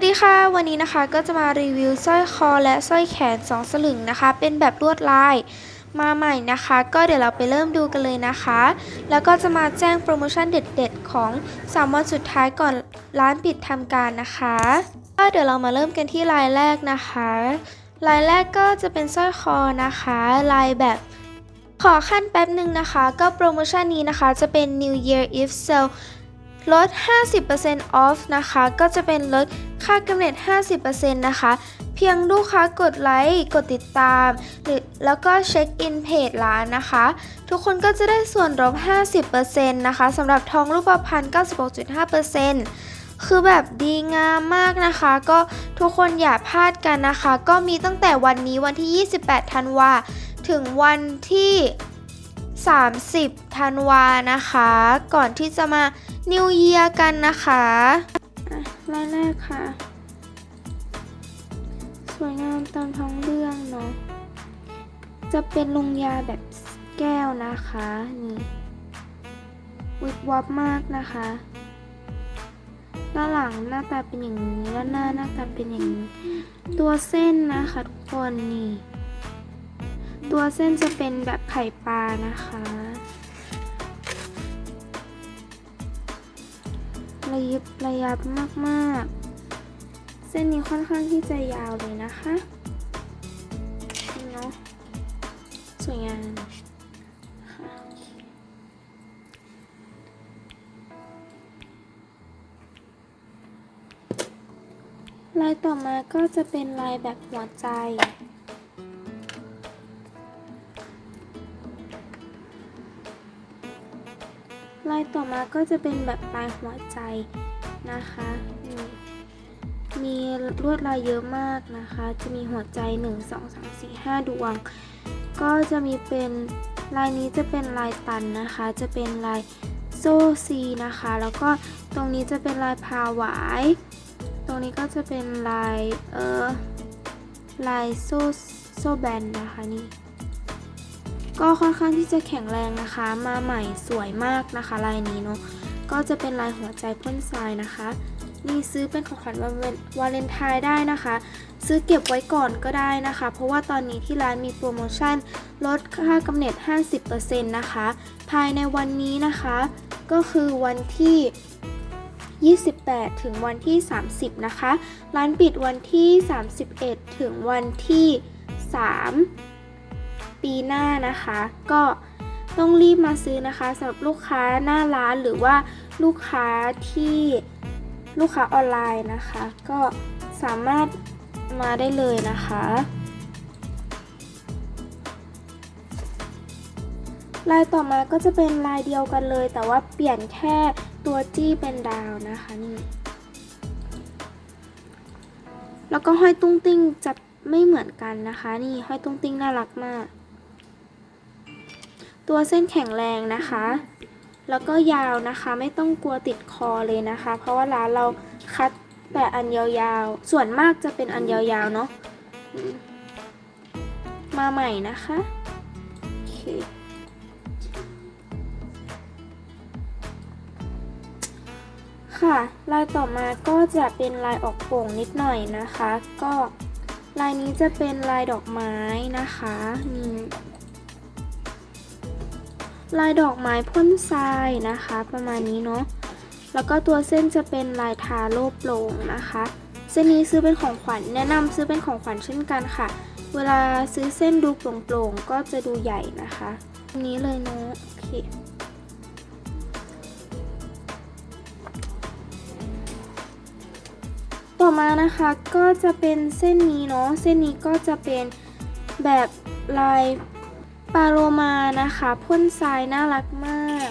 สวัสดีค่ะ วันนี้นะคะก็จะมารีวิวสร้อยคอและสร้อยแขน 2 สลึงนะคะ เป็นแบบลวดลายมาใหม่นะคะ ก็เดี๋ยวเราไปเริ่มดูกันเลยนะคะ แล้วก็จะมาแจ้งโปรโมชั่นเด็ดๆ ของ3วันสุดท้ายก่อนร้านปิดทำการนะคะก็เดี๋ยวเรามาเริ่มกันที่ลายแรกนะคะ ลายแรกก็จะเป็นสร้อยคอนะคะ ลายแบบขอขั้นแป๊บหนึ่งนะคะ ก็โปรโมชั่นนี้นะคะจะเป็น New Year Eve Sale ลด 50% off นะคะ ก็จะเป็นลดค่ากำเนิด 50%นะคะ เพียงลูกค้ากดไลค์ กดติดตาม หรือแล้วก็เช็คอินเพจร้านนะคะ ทุกคนก็จะได้ส่วนลด50%นะคะสำหรับทองรูปพรรณ96.5%คือแบบดีงามมากนะคะ ก็ทุกคนอย่าพลาดกันนะคะ ก็มีตั้งแต่วันนี้วันที่ 28 ธันวา ถึงวันที่ 30 ธันวานะคะ ก่อนที่จะมา New Year กันนะคะรายแรกค่ะ สวยงามตามท้องเรื่องเนาะ จะเป็นลงยาแบบแก้วนะคะ นี่วิบวับมากนะคะ ด้านหลังหน้าตาเป็นอย่างนี้ ด้านหน้าหน้าตาเป็นอย่างนี้ ตัวเส้นนะคะทุกคนนี่ ตัวเส้นจะเป็นแบบไข่ปลานะคะ ระยิบระยับมากๆ เส้นนี้ค่อนข้างที่จะยาวเลยนะคะนี่เนาะสวยงามค่ลายต่อมาก็จะเป็นลายแบบหัวใจ ลายต่อมาก็จะเป็นแบบลายหัวใจนะคะมีลวดลายเยอะมากนะคะ จะมีหัวใจ 1 2 3 4 5 ดวง ก็จะมีเป็นลายนี้จะเป็นลายตันนะคะ จะเป็นลายโซ่ซีนะคะ แล้วก็ตรงนี้จะเป็นลายพาหวาย ตรงนี้ก็จะเป็นลายเออลายโซ่โซ่แบนนะคะนี่ ก็ค่อนข้างที่จะแข็งแรงนะคะ มาใหม่สวยมากนะคะ ลายนี้เนาะก็จะเป็นลายหัวใจพ่นทรายนะคะนี่ซื้อเป็นของขวัญวันวาเลนไทน์ได้นะคะ ซื้อเก็บไว้ก่อนก็ได้นะคะ เพราะว่าตอนนี้ที่ร้านมีโปรโมชั่นลดค่ากำเนิด 50%นะคะ ภายในวันนี้นะคะ ก็คือวันที่ 28 ถึงวันที่ 30 นะคะ ร้านปิดวันที่ 31 ถึงวันที่ 3 ปีหน้านะคะ ก็ต้องรีบมาซื้อนะคะสำหรับลูกค้าหน้าร้านหรือว่าลูกค้าที่ลูกค้าออนไลน์นะคะ ก็สามารถมาได้เลยนะคะ ลายต่อมาก็จะเป็นลายเดียวกันเลย แต่ว่าเปลี่ยนแค่ตัวจี้เป็นดาวนะคะนี่แล้วก็ห้อยตุ้งติ้งจะไม่เหมือนกันนะคะ นี่ห้อยตุ้งติ้งน่ารักมาก ตัวเส้นแข็งแรงนะคะ แล้วก็ยาวนะคะไม่ต้องกลัวติดคอเลยนะคะ เพราะว่าร้านเราคัดแต่อันยาวๆ ส่วนมากจะเป็นอันยาวๆเนาะมมาใหม่นะคะโอเคค่ะ ลายต่อมาก็จะเป็นลายออกโป่งนิดหน่อยนะคะ ก็ลายนี้จะเป็นลายดอกไม้นะคะนี่ ลายดอกไม้พ่นทรายนะคะ ประมาณนี้เนาะแล้วก็ตัวเส้นจะเป็นลายทาโลโปร่งนะคะ เส้นนี้ซื้อเป็นของขวัญแนะนำซื้อเป็นของขวัญเช่นกันค่ะ เวลาซื้อเส้นดูโปร่งๆก็จะดูใหญ่นะคะนี้เลยเนาะโอเคต่อมานะคะก็จะเป็นเส้นนี้เนาะเส้นนี้ก็จะเป็นแบบลาย ปาโลมานะคะพ่นทรายน่ารักมาก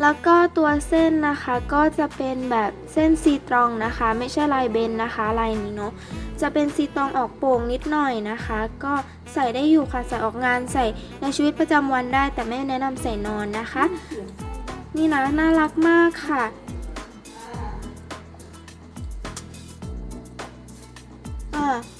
แล้วก็ตัวเส้นนะคะก็จะเป็นแบบเส้นซีตรองนะคะ ไม่ใช่ลายเบนนะคะลายนี้เนาะจะเป็นซีตรองออกโป่งนิดหน่อยนะคะ ก็ใส่ได้อยู่ค่ะใส่ออกงานใส่ในชีวิตประจำวันได้ แต่ไม่แนะนำใส่นอนนะคะ นี่นะน่ารักมากค่ะ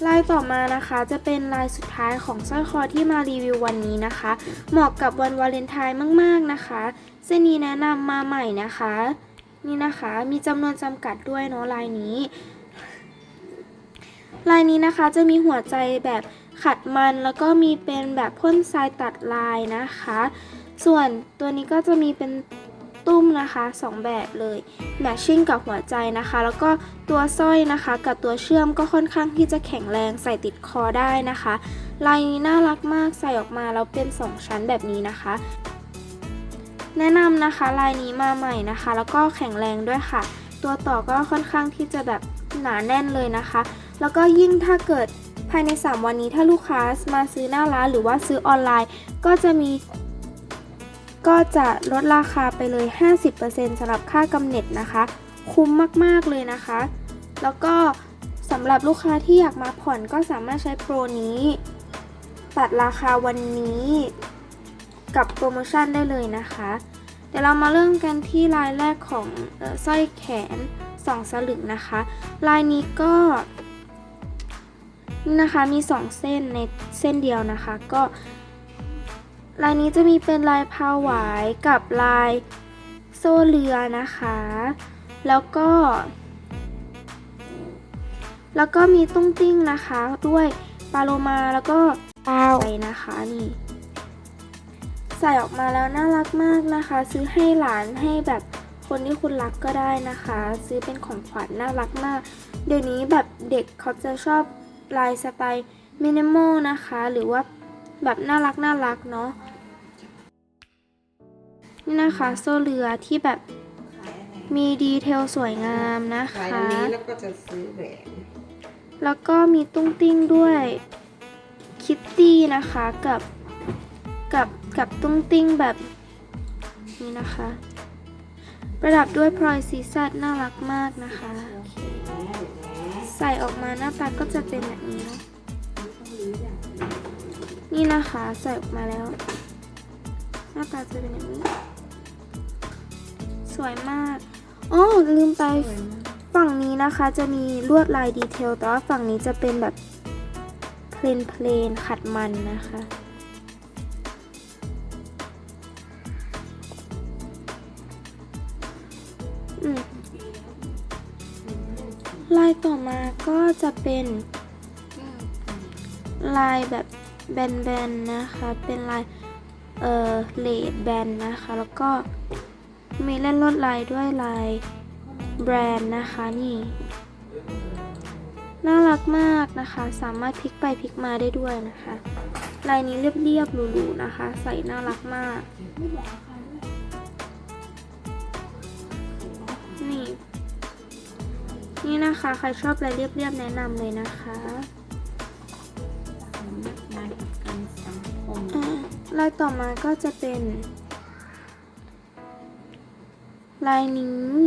ลายต่อมานะคะจะเป็นลายสุดท้ายของสร้อยคอที่มารีวิววันนี้นะคะ เหมาะกับวันวาเลนไทน์มากๆนะคะ เส้นนี้แนะนำมาใหม่นะคะ นี่นะคะมีจำนวนจำกัดด้วยเนาะลายนี้ ลายนี้นะคะจะมีหัวใจแบบขัดมันแล้วก็มีเป็นแบบพ่นทรายตัดลายนะคะ ส่วนตัวนี้ก็จะมีเป็น ตุ้มนะคะสองแบบเลยแมทชิ่งกับหัวใจนะคะ แล้วก็ตัวสร้อยนะคะ กับตัวเชื่อมก็ค่อนข้างที่จะแข็งแรงใส่ติดคอได้นะคะ ลายนี้น่ารักมากใส่ออกมาแล้วเป็น 2 ชั้นแบบนี้นะคะ แนะนำนะคะลายนี้มาใหม่นะคะ แล้วก็แข็งแรงด้วยค่ะ ตัวต่อก็ค่อนข้างที่จะแบบหนาแน่นเลยนะคะ แล้วก็ยิ่งถ้าเกิดภายใน 3 วันนี้ถ้าลูกค้ามาซื้อหน้าร้านหรือว่าซื้อออนไลน์ ก็จะมี ก็จะลดราคาไปเลย 50%สำหรับค่ากำเนิดนะคะ คุ้มมากๆเลยนะคะ แล้วก็สำหรับลูกค้าที่อยากมาผ่อนก็สามารถใช้โปรนี้ ตัดราคาวันนี้กับโปรโมชั่นได้เลยนะคะ เดี๋ยวเรามาเริ่มกันที่ลายแรกของสร้อยแขนสองสลึงนะคะ ลายนี้ก็นี่นะคะมี 2 เส้นในเส้นเดียวนะคะ ก็ ลายนี้จะมีเป็นลายพาหวายกับลายโซ่เรือนะคะ แล้วก็ แล้วก็มีตุ้งติ้งนะคะ ด้วยปาโลมาแล้วก็ปาวไปนะคะนี่ ใส่ออกมาแล้วน่ารักมากนะคะ ซื้อให้หลานให้แบบคนที่คุณรักก็ได้นะคะ ซื้อเป็นของขวัญน่ารักมาก เดี๋ยวนี้แบบเด็กเขาจะชอบลายสไตล์มินิมอลนะคะ หรือว่าแบบน่ารักน่ารักเนาะ นี่นะคะโซ่เรือที่แบบมีดีเทลสวยงามนะขายคะอันนี้แล้วก็จะซื้อแหวน แล้วก็มีตุ้งติ้งด้วยคิตตี้นะคะกับกับกับตุ้งติ้งแบบนี้นะคะ ประดับด้วยพลอยซีซัดน่ารักมากนะคะ ใส่ออกมาหน้าตาก็จะเป็นแบบนี้ นี่นะคะใส่ออกมาแล้ว หน้าตาจะเป็นแบบนี้ วยมากอ๋อลืมไปฝั่งนี้นะคะจะมีลวดลายดีเทลแต่ว่าฝั่งนี้จะเป็นแบบเพลนเพลนขัดมันนะคะลายต่อมาก็จะเป็นลายแบบแบนๆนะคะ เป็นลายเอ่อเลดแบนนะคะ แล้วก็ มีเล่นลวดลายด้วยลายแบรนด์นะคะนี่ น่ารักมากนะคะ สามารถพลิกไปพลิกมาได้ด้วยนะคะ ลายนี้เรียบๆหรูๆนะคะ ใส่น่ารักมาก นี่ นี่นะคะ ใครชอบลายเรียบๆแนะนำเลยนะคะสำนักงานประกันสังคมอ่าลายต่อมาก็จะเป็น ลายนี้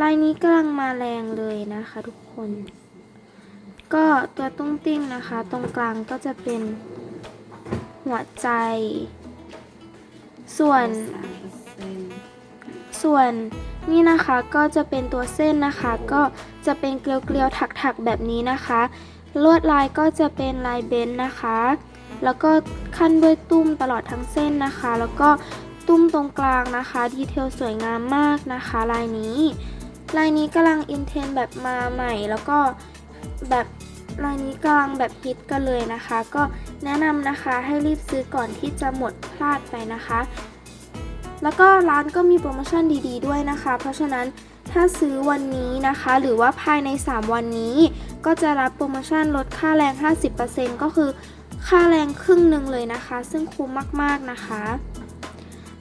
ลายนี้กำลังมาแรงเลยนะคะทุกคน ก็ตัวตุ้งติ้งนะคะ ตรงกลางก็จะเป็นหัวใจ ส่วนส่วนนี่นะคะก็จะเป็นตัวเส้นนะคะ ก็จะเป็นเกลียวๆถักๆแบบนี้นะคะ ลวดลายก็จะเป็นลายเบนซ์นะคะ แล้วก็ขั้นด้วยตุ้มตลอดทั้งเส้นนะคะ แล้วก็ ตุ้มตรงกลางนะคะ ดีเทลสวยงามมากนะคะ ลายนี้ ลายนี้กำลังอินเทนแบบมาใหม่ แล้วก็แบบลายนี้กำลังแบบฮิตกันเลยนะคะ ก็แนะนำนะคะให้รีบซื้อก่อนที่จะหมดพลาดไปนะคะ แล้วก็ร้านก็มีโปรโมชั่นดี ๆ ด้วยนะคะ เพราะฉะนั้นถ้าซื้อวันนี้นะคะ หรือว่าภายใน 3 วันนี้ ก็จะรับโปรโมชั่นลดค่าแรง 50%ก็คือค่าแรงครึ่งหนึ่งเลยนะคะ ซึ่งคุ้มมากๆนะคะ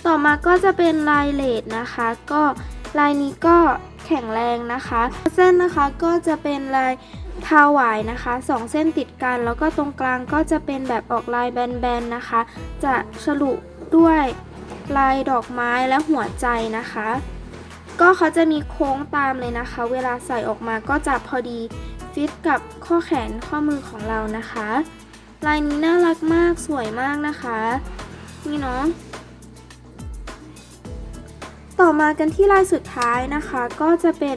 ต่อมาก็จะเป็นลายเลดนะคะ ก็ลายนี้ก็แข็งแรงนะคะ เส้นนะคะก็จะเป็นลายทาหวายนะคะสองเส้นติดกัน แล้วก็ตรงกลางก็จะเป็นแบบออกลายแบนๆนะคะ จะฉลุด้วยลายดอกไม้และหัวใจนะคะ ก็เขาจะมีโค้งตามเลยนะคะ เวลาใส่ออกมาก็จะพอดีฟิตกับข้อแขนข้อมือของเรานะคะ ลายนี้น่ารักมากสวยมากนะคะ นี่เนาะ ต่อมากันที่ลายสุดท้ายนะคะ ก็จะเป็น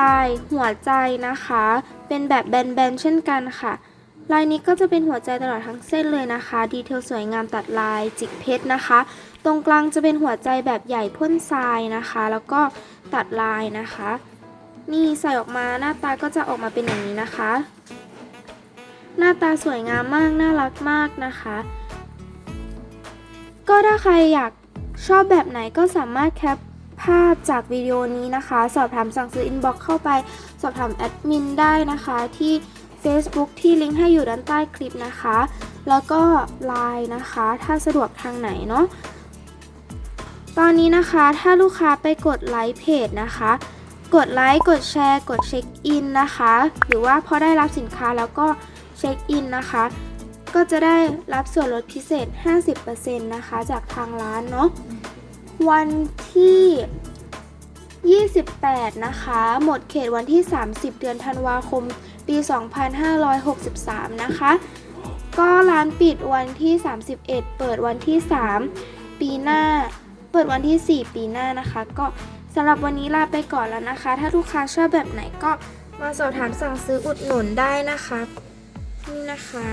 ลายหัวใจนะคะ เป็นแบบแบนๆเช่นกันค่ะ ลายนี้ก็จะเป็นหัวใจตลอดทั้งเส้นเลยนะคะ ดีเทลสวยงามตัดลายจิกเพชรนะคะ ตรงกลางจะเป็นหัวใจแบบใหญ่พ่นทรายนะคะ แล้วก็ตัดลายนะคะ นี่ใส่ออกมาหน้าตาก็จะออกมาเป็นอย่างนี้นะคะ หน้าตาสวยงามมากน่ารักมากนะคะ ก็ถ้าใครอยาก ชอบแบบไหนก็สามารถแคปภาพจากวิดีโอนี้นะคะ สอบถามสั่งซื้ออินบ็อกเข้าไป สอบถามแอดมินได้นะคะที่ Facebook ที่ลิงก์ให้อยู่ด้านใต้คลิปนะคะ แล้วก็ Line นะคะ ถ้าสะดวกทางไหนเนาะตอนนี้นะคะถ้าลูกค้าไปกดไลค์เพจนะคะ กดไลค์กดแชร์ กดเช็คอินนะคะ หรือว่าพอได้รับสินค้าแล้วก็เช็คอินนะคะ ก็จะได้รับส่วนลดพิเศษ 50%นะคะจากทางร้านเนาะวันที่ 28 นะคะ หมดเขตวันที่ 30 เดือนธันวาคม ปี 2563 นะคะ ก็ร้านปิดวันที่ 31 เปิดวันที่ 3 ปีหน้า เปิดวันที่ 4 ปีหน้านะคะ ก็สำหรับวันนี้ลาไปก่อนแล้วนะคะ ถ้าลูกค้าชอบแบบไหนก็มาสอบถามสั่งซื้ออุดหนุนได้นะคะ นี่นะคะ